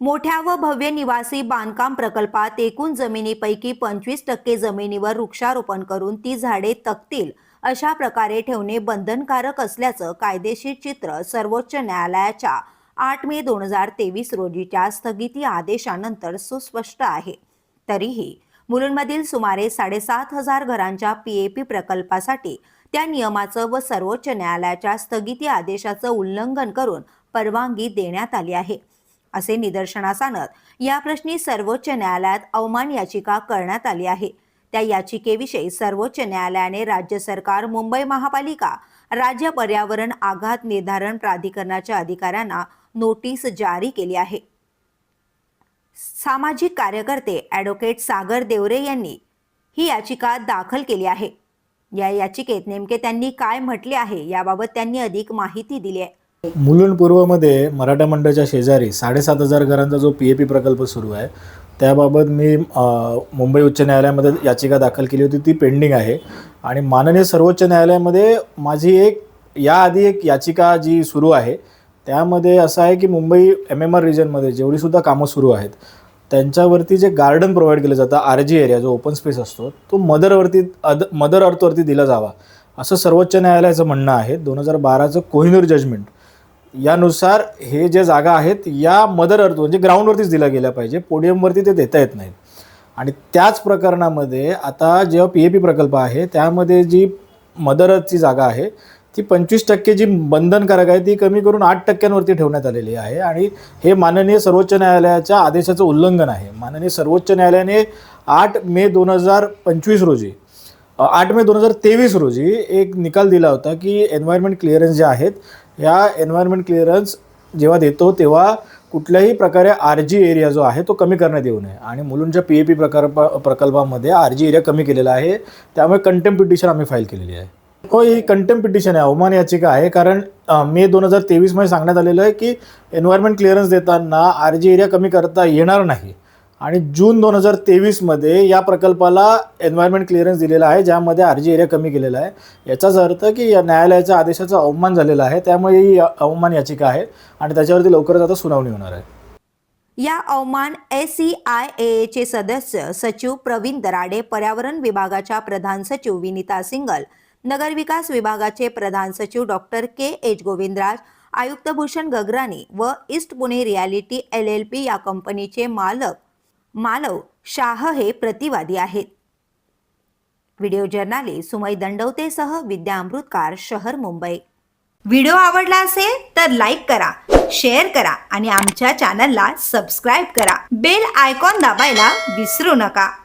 मोठ्या व भव्य निवासी बांधकाम प्रकल्पात एकूण जमिनीपैकी पंचवीस टक्के जमिनीवर वृक्षारोपण करून ती झाडे तकतील अशा प्रकारे ठेवणे बंधनकारक असल्याचं कायदेशीर चित्र सर्वोच्च न्यायालयाच्या आठ मे दोन हजार तेवीस रोजीच्या स्थगिती आदेशानंतर सुस्पष्ट आहे. तरीही मुलुंडमधील सुमारे साडेसात हजार घरांच्या पीएपी प्रकल्पासाठी त्या नियमाचं व सर्वोच्च न्यायालयाच्या स्थगिती आदेशाचं उल्लंघन करून परवानगी देण्यात आली आहे. असे निदर्शनास आणत या प्रश्नी सर्वोच्च न्यायालयात अवमान याचिका करण्यात आली आहे. त्या याचिकेविषयी सर्वोच्च न्यायालयाने राज्य सरकार मुंबई महापालिका राज्य पर्यावरण आघात निर्धारण प्राधिकरणाच्या अधिकाऱ्यांना नोटीस जारी केली आहे. सामाजिक कार्यकर्ते ॲडव्होकेट सागर देवरे यांनी ही याचिका दाखल केली आहे. या याचिकेत नेमके त्यांनी काय म्हटले आहे याबाबत त्यांनी अधिक माहिती दिली आहे. मुलुंड पूर्वमध्ये मराठा मंडळाच्या शेजारी साडेसात हजार घरांचा जो पी ए पी प्रकल्प सुरू आहे त्याबाबत मी मुंबई उच्च न्यायालयामध्ये याचिका दाखल केली होती ती पेंडिंग आहे. आणि माननीय सर्वोच्च न्यायालयामध्ये माझी एक याआधी एक याचिका जी सुरू आहे त्यामध्ये असं आहे की मुंबई एम एम आर रिजनमध्ये जेवढीसुद्धा कामं सुरू आहेत त्यांच्यावरती जे गार्डन प्रोव्हाइड केलं जातं आर जी एरिया जो ओपन स्पेस असतो तो मदरवरती अद मदर अर्थवरती दिला जावा असं सर्वोच्च न्यायालयाचं म्हणणं आहे. दोन हजार बाराचं कोहिनूर जजमेंट यानुसार हे जे जागा आहेत या मदर अर्थ म्हणजे ग्राउंडवरतीच दिल्या गेल्या पाहिजे. पोडियमवरती ते देता येत नाहीत. आणि त्याच प्रकरणामध्ये आता जेव्हा पी ए पी प्रकल्प आहे त्यामध्ये जी मदर अर्थची जागा आहे ती पंचवीस टक्के जी बंधनकारक आहे ती कमी करून आठ टक्क्यांवरती ठेवण्यात आलेली आहे. आणि हे माननीय सर्वोच्च न्यायालयाच्या आदेशाचं उल्लंघन आहे. माननीय सर्वोच्च न्यायालयाने आठ मे दोन हजार पंचवीस रोजी आठ मे दोन हजार तेवीस रोजी एक निकाल दिला होता की एन्व्हायरमेंट क्लिअरन्स जे आहेत ह्या एन्व्हायरमेंट क्लिअरन्स जेव्हा देतो तेव्हा कुठल्याही प्रकारे आर जी एरिया जो आहे तो कमी करण्यात येऊ नये. आणि मुलुंडच्या पी ए पी प्रकल्प प्रकल्पामध्ये आर जी एरिया कमी केलेला आहे. त्यामुळे कंटेम पिटिशन आम्ही फाईल केलेली आहे. हो ही कंटेम पिटिशन आहे. अवमान याचिका आहे. कारण मे दोन हजार तेवीसमध्ये सांगण्यात आलेलं आहे की एन्व्हायरमेंट क्लिअरन्स देताना आर जी एरिया कमी करता येणार नाही. आणि जून दोन हजार तेवीसमध्ये या प्रकल्पाला एन्व्हायरमेंट क्लिअरन्स दिलेला आहे ज्यामध्ये आरजी एरिया कमी केलेला आहे. याचाच अर्थ की या न्यायालयाच्या आदेशाचा अवमान झालेला आहे त्यामुळे ही अवमान याचिका आहे आणि त्याच्यावरती लवकरच आता सुनावणी होणार आहे. या अवमान एस सी आय एचे सदस्य सचिव प्रवीण दराडे पर्यावरण विभागाच्या प्रधान सचिव विनिता सिंगल नगरविकास विभागाचे प्रधान सचिव डॉक्टर के एच गोविंदराज आयुक्त भूषण गगराणी व east Pune realty L L P या कंपनीचे मालक मालव शाह हे प्रतिवादी आहेत. व्हिडिओ जर्नालिस्ट सुमय दंडवतेसह विद्या अमृतकार शहर मुंबई. व्हिडिओ आवडला असेल तर लाईक करा शेअर करा आणि आमच्या चॅनलला सबस्क्राईब करा. बेल आयकॉन दाबायला विसरू नका.